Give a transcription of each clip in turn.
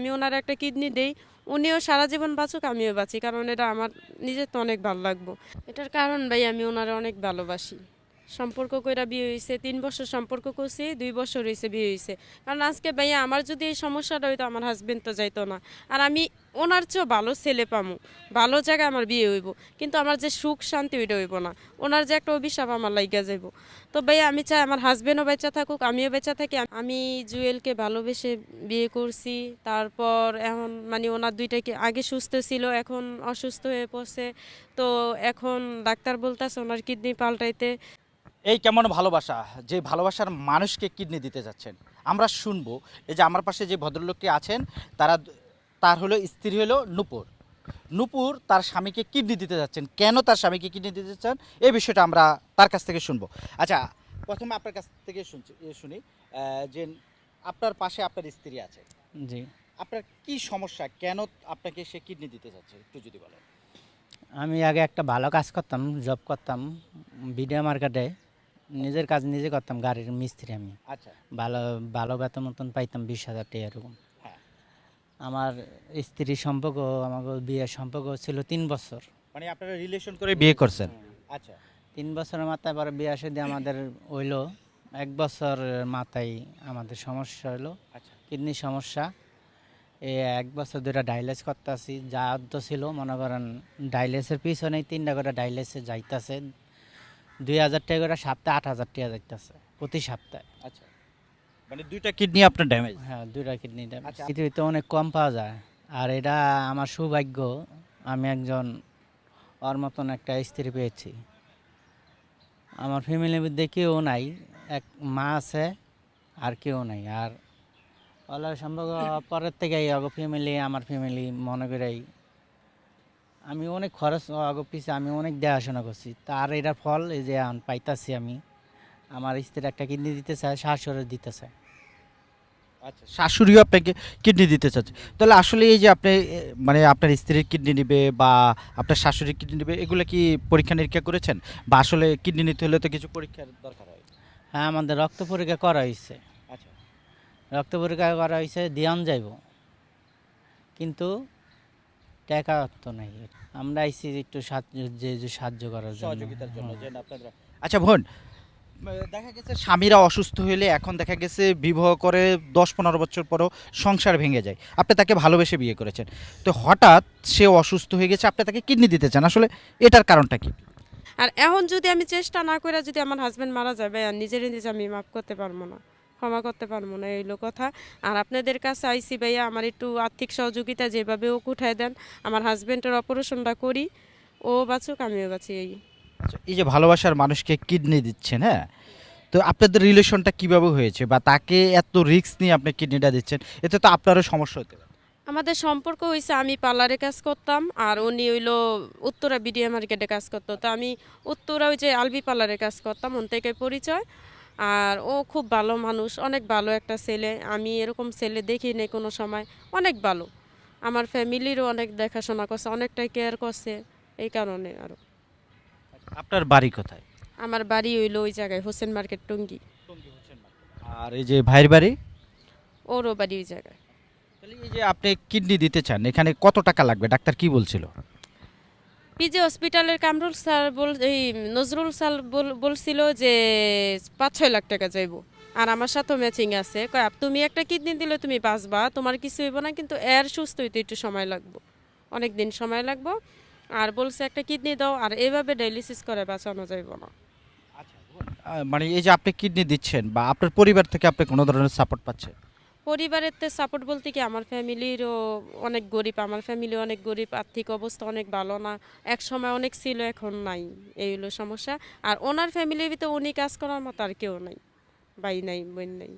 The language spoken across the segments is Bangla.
আমি ওনার একটা কিডনি দেই, উনিও সারা জীবন বাঁচুক, আমিও বাঁচি, কারণ এটা আমার, নিজের তো অনেক ভালো লাগবো। এটার কারণ ভাই, আমি ওনারে অনেক ভালোবাসি। সম্পর্ক কইরা বিয়ে হয়েছে তিন বছর সম্পর্ক করছি, দুই বছর হয়েছে বিয়ে হয়েছে কারণ আজকে ভাইয়া আমার যদি এই সমস্যাটা হইতো, আমার হাজবেন্ড তো যাইতো না। আর আমি ওনার চেয়েও ভালো ছেলে পামু, ভালো জায়গায় আমার বিয়ে হইব। কিন্তু আমার যে সুখ শান্তি ওইটা হইব না। ওনার যে একটা অভিশাপ আমার লাইগা যাইব। তো ভাইয়া আমি চাই আমার হাজবেন্ডও বেঁচে থাকুক, আমিও বেঁচে থাকি। আমি জুয়েলকে ভালোবেসে বিয়ে করছি। তারপর এখন মানে ওনার দুইটা কি আগে সুস্থ ছিল, এখন অসুস্থ হয়ে পড়ছে। তো এখন ডাক্তার বলতেছে ওনার কিডনি পাল্টাইতে। এই কেমন ভালোবাসা? যে ভালোবাসার মানুষকে কিডনি দিতে যাচ্ছেন। আমরা শুনব এই যে আমার পাশে যে ভদ্রলোকটি আছেন তারা তার হলো স্ত্রী হলো নূপুর। নূপুর তার স্বামীকে কিডনি দিতে যাচ্ছেন। কেন তার স্বামীকে কিডনি দিতে চান এই বিষয়টা আমরা তার কাছ থেকে শুনব। আচ্ছা প্রথমে আপনার কাছ থেকে শুনছি শুনি যে আপনার পাশে আপনার স্ত্রী আছে। জি। আপনার কি সমস্যা? কেন আপনাকে সে কিডনি দিতে যাচ্ছে? একটু যদি বলেন। আমি আগে একটা ভালো কাজ করতাম জব করতাম ভিডিও মার্কেটে। নিজের কাজ নিজে করতাম গাড়ির মিস্ত্রি আমি। আচ্ছা। ভালো ভালো বেতন মতন পাইতাম বিশ হাজার টাকা এরকম। হ্যাঁ। আমার স্ত্রীর সম্পর্ক আমাকে বিয়ের সম্পর্ক ছিল তিন বছর। মানে আপনারা রিলেশন করে বিয়ে করছেন। আচ্ছা। তিন বছরের মাথায় পরে বিয়ে সাথে আমাদের হইল। এক বছর মাথায় আমাদের সমস্যা হলো আচ্ছা। কিডনির সমস্যা। এ এক বছর ধরে ডায়ালিস করতেছি। যা ছিল মনে করেন ডায়ালিসের পিছনে তিনটা করে ডায়ালিসে যাইতেছে। দুই হাজার টাকা করে সপ্তাহে আট হাজার টাকা যাইতেছে প্রতি সপ্তাহে। আচ্ছা। মানে দুইটা কিডনি আপনার ড্যামেজ হ্যাঁ দুইটা কিডনি আচ্ছা। পৃথিবীতে অনেক কম পাওয়া যায় আর এটা আমার সৌভাগ্য আমি একজন ওর মতন একটা স্ত্রী পেয়েছি। আমার ফ্যামিলির মধ্যে কেউ নাই এক মা আছে আর কেউ নাই। আর ওলার সম্পর্ক পরের থেকে ফ্যামিলি আমার ফ্যামিলি মনে করেই আমি অনেক খরচ অগ পিছিয়ে আমি অনেক দেখাশোনা করছি। তার এটার ফল এই যে এখন পাইতাছি আমি আমার স্ত্রী একটা কিডনি দিতে চায় শাশুড়ি দিতে চায়। আচ্ছা শাশুড়িও আপনাকে কিডনি দিতে চাচ্ছে। তাহলে আসলে এই যে আপনি মানে আপনার স্ত্রীর কিডনি নেবে বা আপনার শাশুড়ির কিডনি নেবে এগুলো কি পরীক্ষা নিরীক্ষা করেছেন? বা আসলে কিডনি নিতে হলে তো কিছু পরীক্ষার দরকার হয়? হ্যাঁ আমাদের রক্ত পরীক্ষা করা হয়েছে আচ্ছা। রক্ত পরীক্ষা করা হয়েছে দিয়ান যাইব। কিন্তু টাকা তো নাই। আমরা আইসি একটু সাহায্য যে যে সাহায্য করার জন্য। সহযোগিতার জন্য। আপনারা আচ্ছা বোন দেখা গেছে স্বামীরা অসুস্থ হলে এখন দেখা গেছে বিবাহ করে দশ পনেরো বছর পরও সংসার ভেঙে যায়। আপনি তাকে ভালোবেসে বিয়ে করেছেন। তো হঠাৎ সে অসুস্থ হয়ে গেছে আপনি তাকে কিডনি দিতে চান। আসলে এটার কারণটা কি? আর এখন যদি আমি চেষ্টা না করে যদি আমার হাজবেন্ড মারা যাবে আর নিজের নিজে আমি মাফ করতে পারব না। ক্ষমা করতে পারব না এইলো কথা। আর আপনাদের কাছে আইসি ভাইয়া আমার একটু আর্থিক সহযোগিতা যেভাবে ও উঠায় দেন। আমার হাজবেন্ডের অপারেশনটা করি। ও বাঁচুক আমিও বাঁচি এই। আচ্ছা, এই যে ভালোবাসার মানুষকে কিডনি দিচ্ছেন হ্যাঁ? তো আপনাদের রিলেশনটা কীভাবে হয়েছে? বা তাকে এত রিস্ক নিয়ে আপনি কিডনিটা দিচ্ছেন? এতে তো আপনারও সমস্যা হতে পারে। আমাদের সম্পর্ক হয়েছে আমি পার্লারে কাজ করতাম আর উনি হইল উত্তরা বিডিএ মার্কেটে কাজ করতো। তো আমি উত্তরা ওই যে আলবি পার্লারে কাজ করতাম ওন থেকে পরিচয়। আর ও খুব ভালো মানুষ অনেক ভালো একটা ছেলে। আমি এরকম ছেলে দেখি নেই কোনো সময় অনেক ভালো। আমার ফ্যামিলিরও অনেক দেখাশোনা করছে অনেকটাই কেয়ার করছে এই কারণে আরও আপনার বাড়ি কোথায়? আমার বাড়ি হইল ওই জায়গায় হোসেন মার্কেট টঙ্গি। আর এই যে ভাইয়ের বাড়ি? ওরও বাড়ি ওই জায়গায়। এই যে আপনি কিডনি দিতে চান এখানে কত টাকা লাগবে? ডাক্তার কি বলছিল? পিজি হসপিটালের কামরুল স্যার বল, এই নজরুল স্যার বল- বলছিল যে পাঁচ ছয় লাখ টাকা যাইব আর আমার সাথেও ম্যাচিং আছে। তুমি একটা কিডনি দিলে তুমি বাঁচবা, তোমার কিছু হইব না, কিন্তু এর সুস্থ হইতে একটু সময় লাগবে। অনেক দিন সময় লাগবে। আর বলছে একটা কিডনি দাও, আর এভাবে ডায়ালিসিস করে বাঁচানো যাইব না। মানে এই যে আপনি কিডনি দিচ্ছেন বা আপনার পরিবার থেকে আপনি কোনো ধরনের সাপোর্ট পাচ্ছেন? পরিবারের তে সাপোর্ট বলতে কি আমার ফ্যামিলিরও অনেক গরিব, আমার ফ্যামিলি অনেক গরিব, আর্থিক অবস্থা অনেক ভালো না। এক সময় অনেক ছিল, এখন নাই। এই হলো সমস্যা। আর ওনার ফ্যামিলির ভিতরে উনি কাজ করার মতো আর কেউ নাই। ভাই নাই, বোন নাই।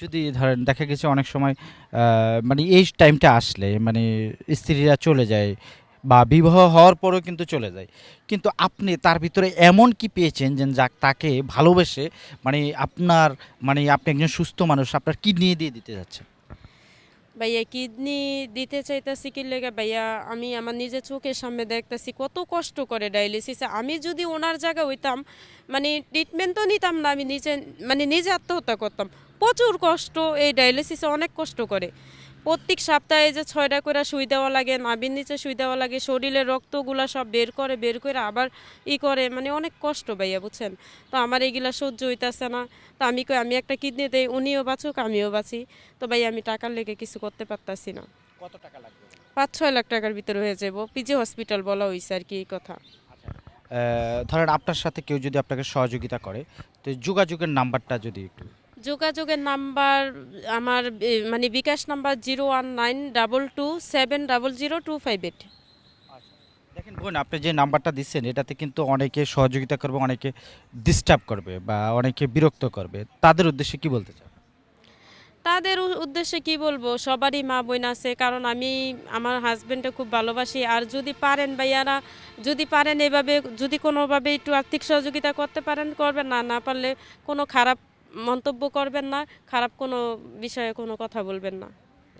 যদি ধরেন দেখা গেছে অনেক সময় মানে এই টাইমটা আসলে মানে স্ত্রীরা চলে যায় বা বিবাহ হওয়ার পরেও কিন্তু চলে যায়। কিন্তু আপনি তার ভিতরে এমন কি পেয়েছেন যে যাক তাকে ভালোবেসে মানে আপনার মানে আপনি একজন সুস্থ মানুষ, আপনার কিডনি দিয়ে দিতে যাচ্ছেন? ভাইয়া, কিডনি দিতে চাইতেছি কি লেগে ভাইয়া, আমি আমার নিজের চোখের সামনে দেখতেছি কত কষ্ট করে ডায়ালিসিস আমি যদি ওনার জায়গায় হইতাম মানে ট্রিটমেন্ট তো নিতাম না, আমি নিজে মানে নিজে আত্মহত্যা করতাম। প্রচুর কষ্ট এই ডায়ালিসিসে অনেক কষ্ট করে। প্রত্যেক সপ্তাহে যে ছয়টা করে সুই দেওয়া লাগে নাভির নিচে সুই দেওয়া লাগে শরীরের রক্তগুলা সব বের করে বের করে আবার ই করে মানে অনেক কষ্ট ভাইয়া বুঝছেন? তো আমার এইগুলা সহ্য হইতেছে না। তো আমি কই আমি একটা কিডনি দেই উনিও বাঁচুক আমিও বাঁচি। তো ভাই আমি টাকার লেগে কিছু করতে পারতাছি না। কত টাকা লাগবে? পাঁচ ছয় লাখ টাকার ভিতরে হয়ে যাব পিজি হসপিটাল বলা হয়েছে আর কি এই কথা। ধরেন আপনার সাথে কেউ যদি আপনাকে সহযোগিতা করে তো যোগাযোগের নাম্বারটা যদি একটু যোগাযোগের নাম্বার আমার মানে bKash number zero one nine double two seven double zero two five eight. দেখেন বোন আপনি যে নাম্বারটা দিচ্ছেন এটাতে কিন্তু অনেকে সহযোগিতা করবে অনেকে ডিস্টার্ব করবে বা অনেকে বিরক্ত করবে। তাদের উদ্দেশ্যে কি বলতে চান? তাদের উদ্দেশ্যে কি বলব? সবারই মা বোন আছে কারণ আমি আমার হাজবেন্ডকে খুব ভালোবাসি। আর যদি পারেন ভাইয়ারা যদি পারেন এভাবে যদি কোনোভাবে একটু আর্থিক সহযোগিতা করতে পারেন করবেন না। না পারলে কোনো খারাপ মন্তব্য করবেন না খারাপ কোনো বিষয়ে কোনো কথা বলবেন না।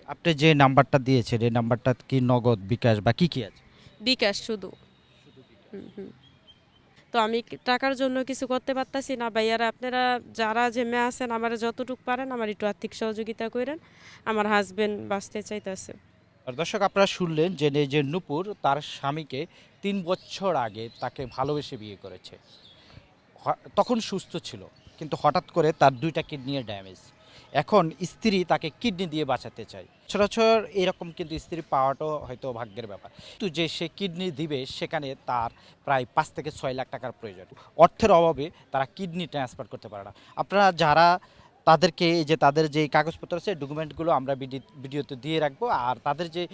আপনি যে নাম্বারটা দিয়েছেন এই নাম্বারটা কি নগদ বিকাশ বা কি কি আছে? বিকাশ শুধু। হুম, হুম। তো আমি টাকার জন্য কিছু করতে পারতাছি না ভাইয়ারা আপনারা যারা জেমে আছেন আমার যতটুকু পারেন আমার একটু আর্থিক সহযোগিতা করেন আমার হাজবেন্ড বাঁচতে চাইতেছে। আর দর্শক আপনারা শুনলেন যে যে নূপুর তার স্বামীকে তিন বছর আগে তাকে ভালোবেসে বিয়ে করেছে। তখন সুস্থ ছিল, কিন্তু হঠাৎ করে তার দুইটা কিডনির ড্যামেজ এখন স্ত্রী তাকে কিডনি দিয়ে বাঁচাতে চায়। সচরাচর এরকম কিন্তু স্ত্রী পাওয়াটাও হয়তো ভাগ্যের ব্যাপার। কিন্তু যে সে কিডনি দিবে, সেখানে তার প্রায় পাঁচ থেকে ছয় লাখ টাকার প্রয়োজন। অর্থের অভাবে তারা কিডনি ট্রান্সফার করতে পারে না। আপনারা যারা তাদেরকে যে তাদের যে কাগজপত্র আছে ডকুমেন্টগুলো আমরা ভিডি- ভিডিওতে দিয়ে রাখব। আর তাদের যে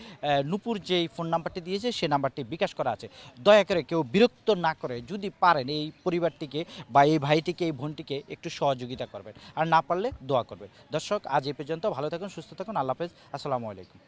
নুপুর যেই ফোন নাম্বারটি দিয়েছে, সে নাম্বারটি বিকাশ করা আছে। দয়া করে কেউ বিরক্ত না করে যদি পারেন এই পরিবারটিকে বা এই ভাইটিকে, এই বোনটিকে একটু সহযোগিতা করবেন। আর না পারলে দোয়া করবেন। দর্শক, আজ এ পর্যন্ত ভালো থাকুন, সুস্থ থাকুন। আল্লাহ হাফেজ। আসসালামু আলাইকুম।